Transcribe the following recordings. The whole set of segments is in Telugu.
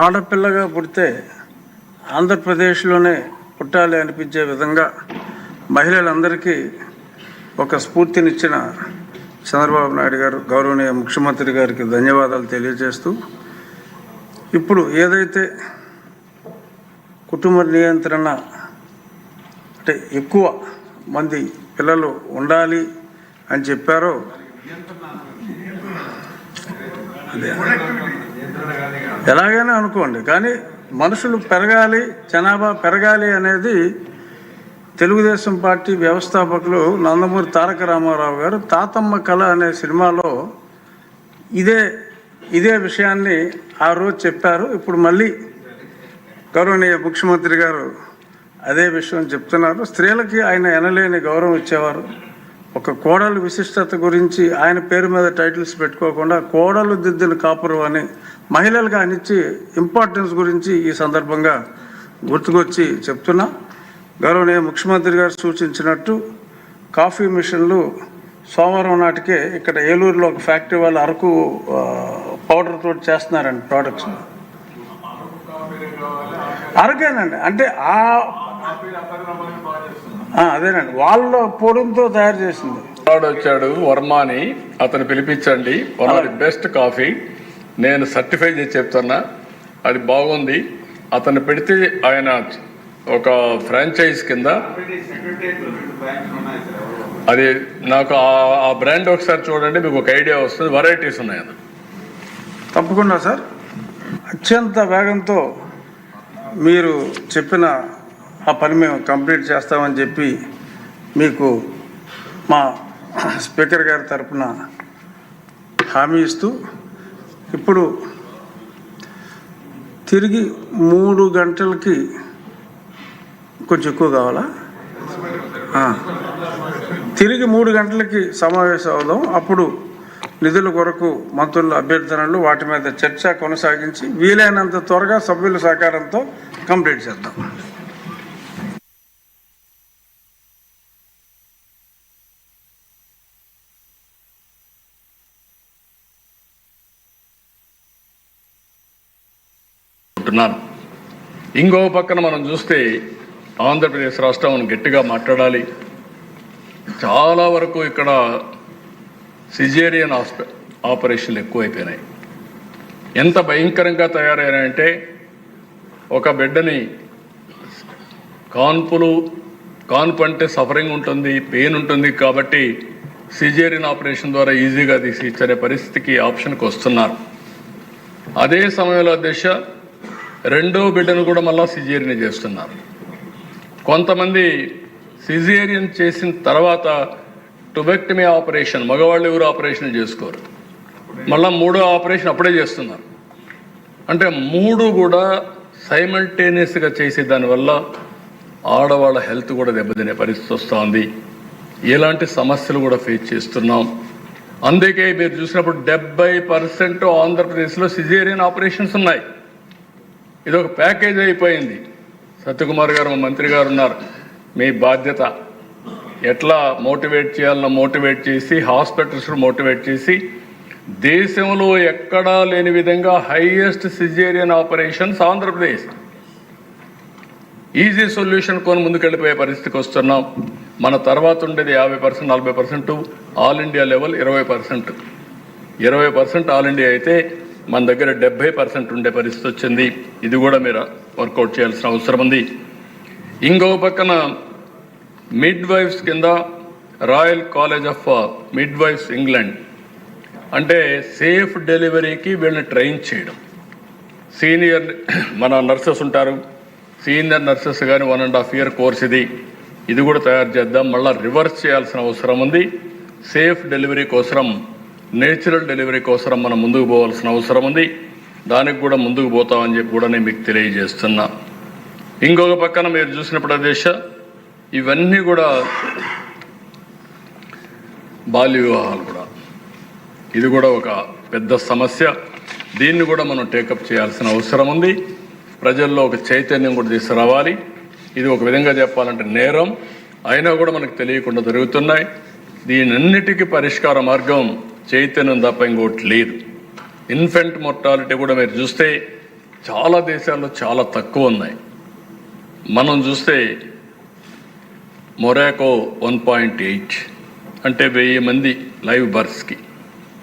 ఆడపిల్లగా పుడితే ఆంధ్రప్రదేశ్లోనే పుట్టాలి అనిపించే విధంగా మహిళలందరికీ ఒక స్ఫూర్తినిచ్చిన చంద్రబాబు నాయుడు గారు గౌరవనీయ ముఖ్యమంత్రి గారికి ధన్యవాదాలు తెలియజేస్తూ ఇప్పుడు ఏదైతే కుటుంబ నియంత్రణ అంటే ఎక్కువ మంది పిల్లలు ఉండాలి అని చెప్పారో అదే. ఎలాగైనా అనుకోండి. కానీ మనుషులు పెరగాలి జనాభా పెరగాలి అనేది తెలుగుదేశం పార్టీ వ్యవస్థాపకులు నందమూరి తారక రామారావు గారు తాతమ్మ కళ అనే సినిమాలో ఇదే ఇదే విషయాన్ని ఆ రోజు చెప్పారు. ఇప్పుడు మళ్ళీ గౌరవనీయ ముఖ్యమంత్రి గారు అదే విషయం చెప్తున్నారు. స్త్రీలకి ఆయన ఎనలేని గౌరవం ఇచ్చేవారు. ఒక కోడలు విశిష్టత గురించి ఆయన పేరు మీద టైటిల్స్ పెట్టుకోకుండా కోడలు దిద్దిన కాపురం అని మహిళలకు ఆయన ఇచ్చి ఇంపార్టెన్స్ గురించి ఈ సందర్భంగా గుర్తుకొచ్చి చెప్తున్నా. గౌరవనీయ ముఖ్యమంత్రి గారు సూచించినట్టు కాఫీ మిషన్లు సోమవారం నాటికే ఇక్కడ ఏలూరులో ఒక ఫ్యాక్టరీ వాళ్ళు అరకు పౌడర్ తోటి చేస్తున్నారండి ప్రోడక్ట్స్ అరకేనండి. అంటే ఆ అదేనండి. వాళ్ళ పొడంతో తయారు చేసింది. వచ్చాడు వర్మ అని అతను పిలిపించండి. One of the best coffee నేను సర్టిఫై చేసి చెప్తున్నా. అది బాగుంది. అతను పెడితే ఆయన ఒక ఫ్రాంచైజ్ కింద అది నాకు ఆ- బ్రాండ్ ఒకసారి చూడండి మీకు ఒక ఐడియా వస్తుంది. వెరైటీస్ ఉన్నాయి తప్పకుండా సార్ అత్యంత వేగంతో మీరు చెప్పిన ఆ పని మేము కంప్లీట్ చేస్తామని చెప్పి మీకు మా స్పీకర్ గారి తరఫున హామీ ఇస్తూ ఇప్పుడు తిరిగి మూడు గంటలకి కొంచెం ఎక్కువ కావాలా? తిరిగి మూడు గంటలకి సమావేశం అవుదాం. అప్పుడు నిధుల కొరకు మంత్రుల అభ్యర్థనలు వాటి మీద చర్చ కొనసాగించి వీలైనంత త్వరగా సభ్యుల సహకారంతో కంప్లీట్ చేద్దాం. ఉంటున్నాను ఇంకో పక్కన మనం చూస్తే ఆంధ్రప్రదేశ్ రాష్ట్రం గట్టిగా మాట్లాడాలి. చాలా వరకు ఇక్కడ సిజేరియన్ హాస్పి ఆపరేషన్లు ఎక్కువైపోయినాయి. ఎంత భయంకరంగా తయారైనాయంటే ఒక బిడ్డని కాన్పులు కాన్పు అంటే సఫరింగ్ ఉంటుంది పెయిన్ ఉంటుంది కాబట్టి సిజేరియన్ ఆపరేషన్ ద్వారా ఈజీగా తీసి ఇచ్చే పరిస్థితికి ఆప్షన్కి వస్తున్నారు. అదే సమయంలో దశ రెండో బిడ్డను కూడా మళ్ళీ సిజేరియన్ చేస్తున్నారు. కొంతమంది సిజేరియన్ చేసిన తర్వాత టుబెక్టమీ ఆపరేషన్ మగవాళ్ళు ఎవరు ఆపరేషన్ చేసుకోరు. మళ్ళీ మూడో ఆపరేషన్ అప్పుడే చేస్తున్నారు. అంటే మూడు కూడా సైమల్టేనియస్గా చేసే దానివల్ల ఆడవాళ్ళ హెల్త్ కూడా దెబ్బతినే పరిస్థితి వస్తుంది. ఎలాంటి సమస్యలు కూడా ఫేస్ చేస్తున్నాం. అందుకే మీరు చూసినప్పుడు డెబ్బై పర్సెంట్ ఆంధ్రప్రదేశ్లో సిజేరియన్ ఆపరేషన్స్ ఉన్నాయి. ఇది ఒక ప్యాకేజ్ అయిపోయింది. సత్యకుమార్ గారు మా మంత్రి గారు ఉన్నారు. మీ బాధ్యత. ఎట్లా మోటివేట్ చేయాలన్న మోటివేట్ చేసి హాస్పిటల్స్ మోటివేట్ చేసి దేశంలో ఎక్కడా లేని విధంగా highest caesarean operations Andhra Pradesh. Easy solution కొని ముందుకెళ్ళిపోయే పరిస్థితికి వస్తున్నాం. మన తర్వాత ఉండేది యాభై పర్సెంట్ నలభై పర్సెంట్ ఆల్ ఇండియా లెవెల్ ఇరవై పర్సెంట్. ఇరవై పర్సెంట్ ఆల్ ఇండియా అయితే మన దగ్గర డెబ్బై పర్సెంట్ ఉండే పరిస్థితి వచ్చింది. ఇది కూడా మీరు వర్కౌట్ చేయాల్సిన అవసరం ఉంది. ఇంకో పక్కన మిడ్ వైఫ్స్ కింద Royal College of Midwives England అంటే సేఫ్ డెలివరీకి వీళ్ళని ట్రైన్ చేయడం. సీనియర్ మన నర్సెస్ ఉంటారు. సీనియర్ నర్సెస్ కానీ one and half year course ఇది. ఇది కూడా తయారు చేద్దాం. మళ్ళీ రివర్స్ చేయాల్సిన అవసరం ఉంది. సేఫ్ డెలివరీ కోసం నేచురల్ డెలివరీ కోసం మనం ముందుకు పోవాల్సిన అవసరం ఉంది. దానికి కూడా ముందుకు పోతామని చెప్పి కూడా నేను మీకు తెలియజేస్తున్నా. ఇంకొక పక్కన మీరు చూసిన ప్రదేశ ఇవన్నీ కూడా బాల్య వివాహాలు కూడా. ఇది కూడా ఒక పెద్ద సమస్య. దీన్ని కూడా మనం టేకప్ చేయాల్సిన అవసరం ఉంది. ప్రజల్లో ఒక చైతన్యం కూడా తీసుకురావాలి. ఇది ఒక విధంగా చెప్పాలంటే నేరం. అయినా కూడా మనకు తెలియకుండా జరుగుతున్నాయి. దీనన్నిటికీ పరిష్కార మార్గం చైతన్యం తప్ప ఇంకోటి లేదు. ఇన్ఫెంట్ మొర్టాలిటీ కూడా మీరు చూస్తే చాలా దేశాల్లో చాలా తక్కువ ఉన్నాయి. మనం చూస్తే మొరాకో వన్ పాయింట్ ఎయిట్ అంటే వెయ్యి మంది live బర్త్స్కి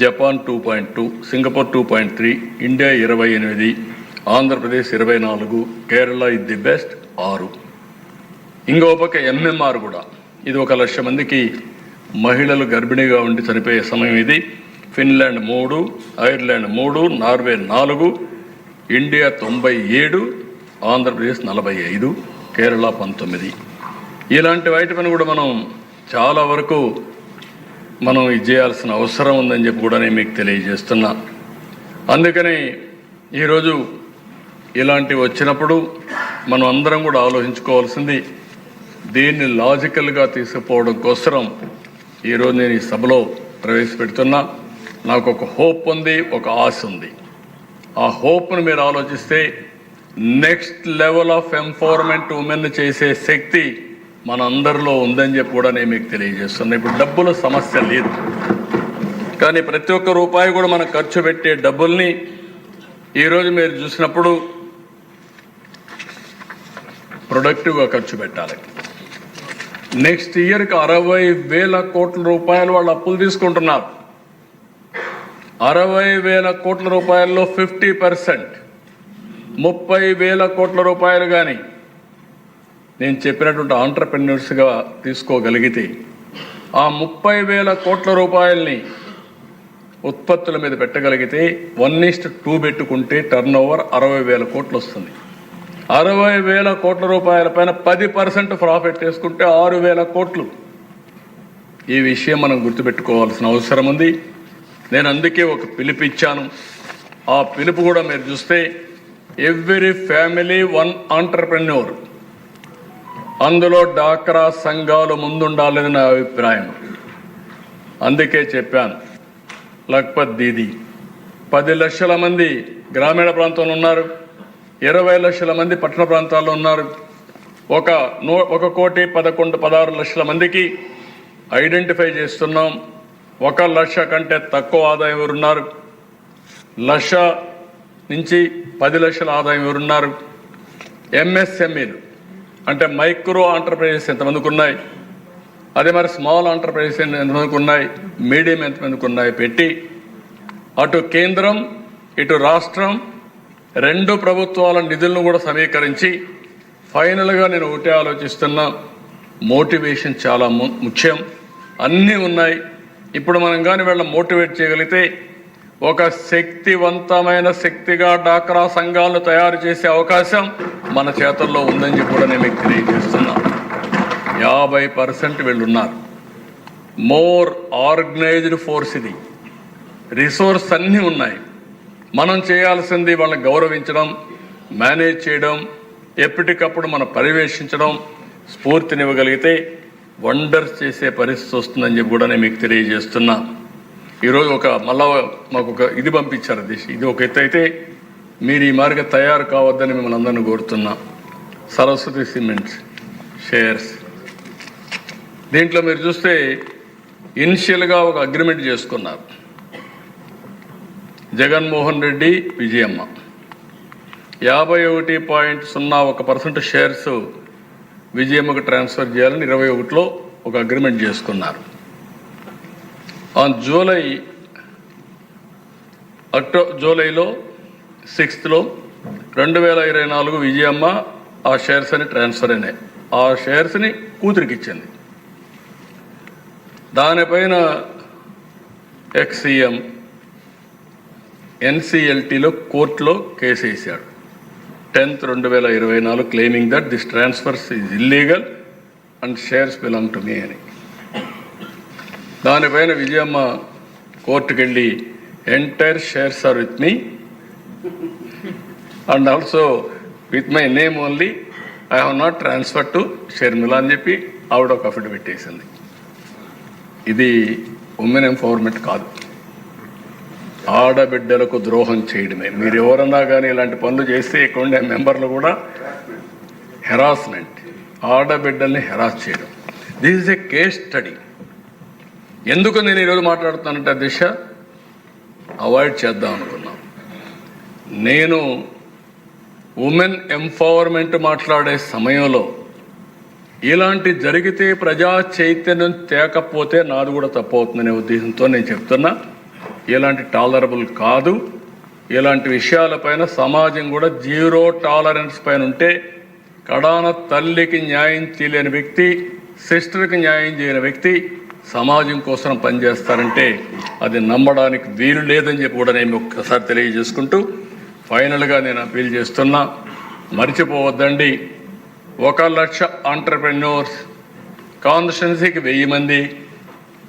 Japan two point two Singapore two point three India ఇరవై ఎనిమిది ఆంధ్రప్రదేశ్ ఇరవై నాలుగు కేరళ ఇది ది బెస్ట్ ఆరు. ఇంకో పక్క ఎంఎంఆర్ కూడా. ఇది ఒక లక్ష మందికి మహిళలు గర్భిణీగా ఉండి చనిపోయే సమయం ఇది. ఫిన్లాండ్ మూడు ఐర్లాండ్ మూడు నార్వే నాలుగు ఇండియా తొంభై ఏడు ఆంధ్రప్రదేశ్ నలభై ఐదు కేరళ పంతొమ్మిది. ఇలాంటి వాటి కూడా మనం చాలా వరకు మనం ఇది చేయాల్సిన అవసరం ఉందని చెప్పి కూడా నేను మీకు తెలియజేస్తున్నా. అందుకని ఈరోజు ఇలాంటివి వచ్చినప్పుడు మనం అందరం కూడా ఆలోచించుకోవాల్సింది దీన్ని లాజికల్గా తీసుకుపోవడం కోసం ఈరోజు నేను ఈ సభలో ప్రవేశపెడుతున్నా. నాకు ఒక హోప్ ఉంది ఒక ఆశ ఉంది. ఆ హోప్ను మీరు ఆలోచిస్తే next level of empowerment women చేసే శక్తి మన అందరిలో ఉందని చెప్పి కూడా నేను మీకు తెలియజేస్తున్నా. ఇప్పుడు డబ్బుల సమస్య లేదు. కానీ ప్రతి ఒక్క రూపాయి కూడా మనం ఖర్చు పెట్టే డబ్బుల్ని ఈరోజు మీరు చూసినప్పుడు ప్రొడక్టివ్గా ఖర్చు పెట్టాలి. నెక్స్ట్ ఇయర్కి అరవై వేల కోట్ల రూపాయలు వాళ్ళు అప్పులు తీసుకుంటున్నారు. అరవై వేల కోట్ల రూపాయల్లో ఫిఫ్టీ పర్సెంట్. ముప్పై వేల కోట్ల రూపాయలు కానీ నేను చెప్పినటువంటి ఆంటర్ప్రెన్యూర్స్గా తీసుకోగలిగితే ఆ ముప్పై వేల కోట్ల రూపాయల్ని ఉత్పత్తుల మీద పెట్టగలిగితే వన్ ఈస్ట్ టూ పెట్టుకుంటే టర్న్ ఓవర్ అరవై వేల కోట్లు వస్తుంది. అరవై వేల కోట్ల రూపాయల పైన పది పర్సెంట్ ప్రాఫిట్ తీసుకుంటే ఆరు వేల కోట్లు. ఈ విషయం మనం గుర్తుపెట్టుకోవాల్సిన అవసరం ఉంది. నేను అందుకే ఒక పిలుపు ఇచ్చాను. ఆ పిలుపు కూడా మీరు చూస్తే ఎవ్రీ ఫ్యామిలీ వన్ ఆంటర్ప్రెన్యూర్ అందులో డాక్రా సంఘాలు ముందుండాలని నా అభిప్రాయం. అందుకే చెప్పాను లక్పత్ దీది పది లక్షల మంది గ్రామీణ ప్రాంతంలో ఉన్నారు. ఇరవై లక్షల మంది పట్టణ ప్రాంతాల్లో ఉన్నారు. ఒక నూ ఒక కోటి పదకొండు పదహారు లక్షల మందికి ఐడెంటిఫై చేస్తున్నాం. ఒక లక్ష కంటే తక్కువ ఆదాయం ఎవరున్నారు? లక్ష నుంచి పది లక్షల ఆదాయం ఎవరున్నారు? ఎంఎస్ఎంఈలు అంటే మైక్రో ఆంటర్ప్రైజెస్ ఎంతమందికి ఉన్నాయి? అదే మరి స్మాల్ ఆంటర్ప్రైజెస్ ఎంతమందికి ఉన్నాయి? మీడియం ఎంతమందికి ఉన్నాయి? పెట్టి అటు కేంద్రం ఇటు రాష్ట్రం రెండు ప్రభుత్వాల నిధులను కూడా సమీకరించి ఫైనల్గా నేను ఒకటే ఆలోచిస్తున్నా. మోటివేషన్ చాలా ము- ముఖ్యం. అన్నీ ఉన్నాయి. ఇప్పుడు మనం కానీ వీళ్ళని మోటివేట్ చేయగలిగితే ఒక శక్తివంతమైన శక్తిగా డాక్రా సంఘాలను తయారు చేసే అవకాశం మన చేతుల్లో ఉందని చెప్పి కూడా నేను మీకు తెలియజేస్తున్నా. యాభై పర్సెంట్ వీళ్ళున్నారు. మోర్ ఆర్గనైజ్డ్ ఫోర్స్ ఇది. రిసోర్స్ అన్నీ ఉన్నాయి. మనం చేయాల్సింది వాళ్ళని గౌరవించడం మేనేజ్ చేయడం ఎప్పటికప్పుడు మనం పర్యవేక్షించడం స్ఫూర్తినివ్వగలిగితే వండర్స్ చేసే పరిస్థితి వస్తుందని చెప్పి కూడా నేను మీకు తెలియజేస్తున్నా. ఈరోజు ఒక మళ్ళా మాకు ఒక ఇది పంపించారు దిశ. ఇది ఒక ఎత్తు అయితే మీరు ఈ మార్గ తయారు కావద్దని మిమ్మల్ని అందరిని కోరుతున్నా. Saraswati cements shares. దీంట్లో మీరు చూస్తే ఇనిషియల్గా ఒక అగ్రిమెంట్ చేసుకున్నారు. జగన్మోహన్ రెడ్డి విజయమ్మ. యాభై ఒకటి పాయింట్ సున్నా ఒక పర్సెంట్ షేర్స్ విజయమ్మకు ట్రాన్స్ఫర్ చేయాలని ఇరవై ఒకటిలో ఒక అగ్రిమెంట్ చేసుకున్నారు. ఆన్ జూలై అక్టో జూలైలో సిక్స్త్లో రెండు వేల ఇరవై నాలుగు విజయమ్మ ఆ షేర్స్ అని ట్రాన్స్ఫర్ అయినాయి. ఆ షేర్స్ని కూతురికి ఇచ్చింది దానిపైన ఎక్స్సీఎం ఎన్సిఎల్టీలో కోర్టులో కేసు వేశాడు. టెన్త్ రెండు వేల ఇరవై నాలుగు claiming that this transfers is illegal and shares belong to me అని. దానిపైన విజయమ్మ కోర్టుకు వెళ్ళి entire shares are with me and also with my name only I have not transfer to Sharmila అని చెప్పి ఆవిడ ఒక అఫిడవిట్ వేసింది. ఇది ఉమెన్ ఎంపవర్మెంట్ కాదు. ఆడబిడ్డలకు ద్రోహం చేయడమే. మీరు ఎవరన్నా కానీ ఇలాంటి పనులు చేస్తే ఇక్కడ ఉండే మెంబర్లు కూడా హెరాస్మెంట్ ఆడబిడ్డల్ని హెరాస్ చేయడం. This is a case study ఎందుకు నేను ఈరోజు మాట్లాడుతానంటే దిశ అవాయిడ్ చేద్దాం అనుకున్నాం. నేను ఉమెన్ ఎంపవర్మెంట్ మాట్లాడే సమయంలో ఇలాంటి జరిగితే ప్రజా చైతన్యం తేకపోతే నాది కూడా తప్పు అవుతుందనే ఉద్దేశంతో నేను చెప్తున్నా. ఎలాంటి టాలరబుల్ కాదు. ఇలాంటి విషయాలపైన సమాజం కూడా జీరో టాలరెన్స్ పైన ఉంటే కడాన తల్లికి న్యాయం చేయలేని వ్యక్తి సిస్టర్కి న్యాయం చేయని వ్యక్తి సమాజం కోసం పనిచేస్తారంటే అది నమ్మడానికి వీలు లేదని చెప్పి కూడా నేను ఒక్కసారి తెలియజేసుకుంటూ ఫైనల్గా నేను అప్పీల్ చేస్తున్నా. మర్చిపోవద్దండి. ఒక లక్ష ఆంటర్ప్రెన్యూర్స్ కాన్స్టిట్యున్సీకి వెయ్యి మంది.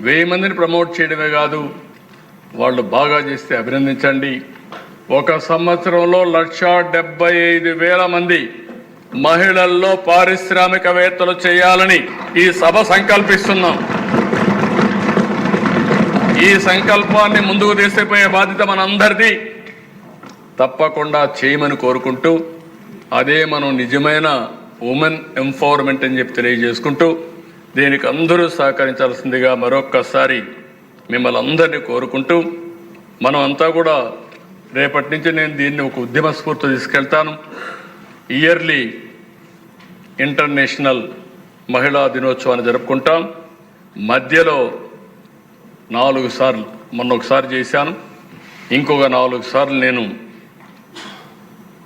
వెయ్యి మందిని ప్రమోట్ చేయడమే కాదు వాళ్ళు బాగా చేస్తే అభినందించండి. ఒక సంవత్సరంలో లక్ష డెబ్బై ఐదు వేల మంది మహిళల్లో పారిశ్రామికవేత్తలు చేయాలని ఈ సభ సంకల్పిస్తున్నాం. ఈ సంకల్పాన్ని ముందుకు తీసుకుపోయే బాధ్యత మనందరిది. తప్పకుండా చేయమని కోరుకుంటూ అదే మనం నిజమైన ఉమెన్ ఎంపవర్మెంట్ అని చెప్పి తెలియజేసుకుంటూ దీనికి అందరూ సహకరించాల్సిందిగా మరొక్కసారి మిమ్మల్ని అందరినీ కోరుకుంటూ మనం అంతా కూడా రేపటి నుంచి నేను దీన్ని ఒక ఉద్యమ స్ఫూర్తి తీసుకెళ్తాను. ఇయర్లీ ఇంటర్నేషనల్ మహిళా దినోత్సవాన్ని జరుపుకుంటాం. మధ్యలో నాలుగు సార్లు మొన్న ఒకసారి చేశాను. ఇంకొక నాలుగు సార్లు నేను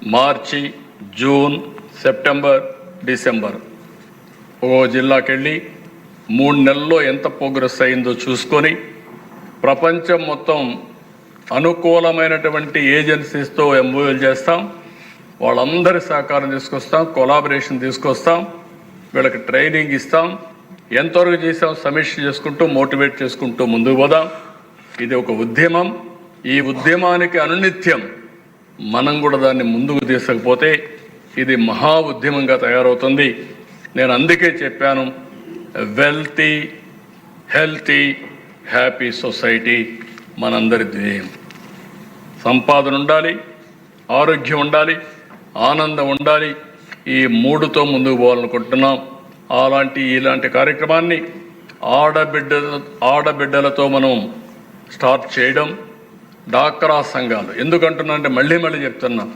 మార్చి జూన్ సెప్టెంబర్ డిసెంబర్ ఓ జిల్లాకెళ్ళి మూడు నెలల్లో ఎంత ప్రోగ్రెస్ అయిందో చూసుకొని ప్రపంచం మొత్తం అనుకూలమైనటువంటి ఏజెన్సీస్తో ఎంఓఎల్ చేస్తాం. వాళ్ళందరి సహకారం తీసుకొస్తాం కొలాబరేషన్ తీసుకొస్తాం వీళ్ళకి ట్రైనింగ్ ఇస్తాం. ఎంతవరకు చేసాం సమీక్ష చేసుకుంటూ మోటివేట్ చేసుకుంటూ ముందుకు పోదాం. ఇది ఒక ఉద్యమం. ఈ ఉద్యమానికి అనునిత్యం మనం కూడా దాన్ని ముందుకు తీసుకపోతే ఇది మహా ఉద్యమంగా తయారవుతుంది. నేను అందుకే చెప్పాను వెల్తీ హెల్తీ హ్యాపీ సొసైటీ మనందరి ధ్యేయం. సంపాదన ఉండాలి ఆరోగ్యం ఉండాలి ఆనందం ఉండాలి. ఈ మూడుతో ముందుకు పోవాలనుకుంటున్నాం. అలాంటి ఇలాంటి కార్యక్రమాన్ని ఆడబిడ్డ ఆడబిడ్డలతో మనం స్టార్ట్ చేయడం డాక్రా సంఘాలు. ఎందుకంటున్నా అంటే మళ్ళీ మళ్ళీ చెప్తున్నా.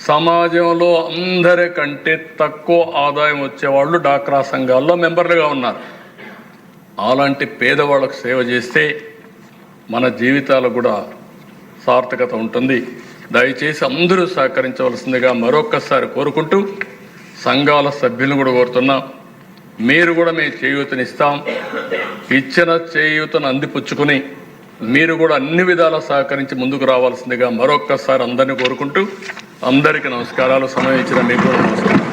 సమాజంలో అందరికంటే తక్కువ ఆదాయం వచ్చేవాళ్ళు డాక్రా సంఘాల్లో మెంబర్లుగా ఉన్నారు. అలాంటి పేదవాళ్ళకు సేవ చేస్తే మన జీవితాలు కూడా సార్థకత ఉంటుంది. దయచేసి అందరూ సహకరించవలసిందిగా మరొక్కసారి కోరుకుంటూ సంఘాల సభ్యులను కూడా కోరుతున్నాం. మీరు కూడా మేము చేయూతనిస్తాం ఇచ్చిన చేయూతను అందిపుచ్చుకుని మీరు కూడా అన్ని విధాలా సహకరించి ముందుకు రావాల్సిందిగా మరొక్కసారి అందరినీ కోరుకుంటూ అందరికీ నమస్కారాలు. సమయం ఇచ్చిన మీకు కూడా నమస్కారం.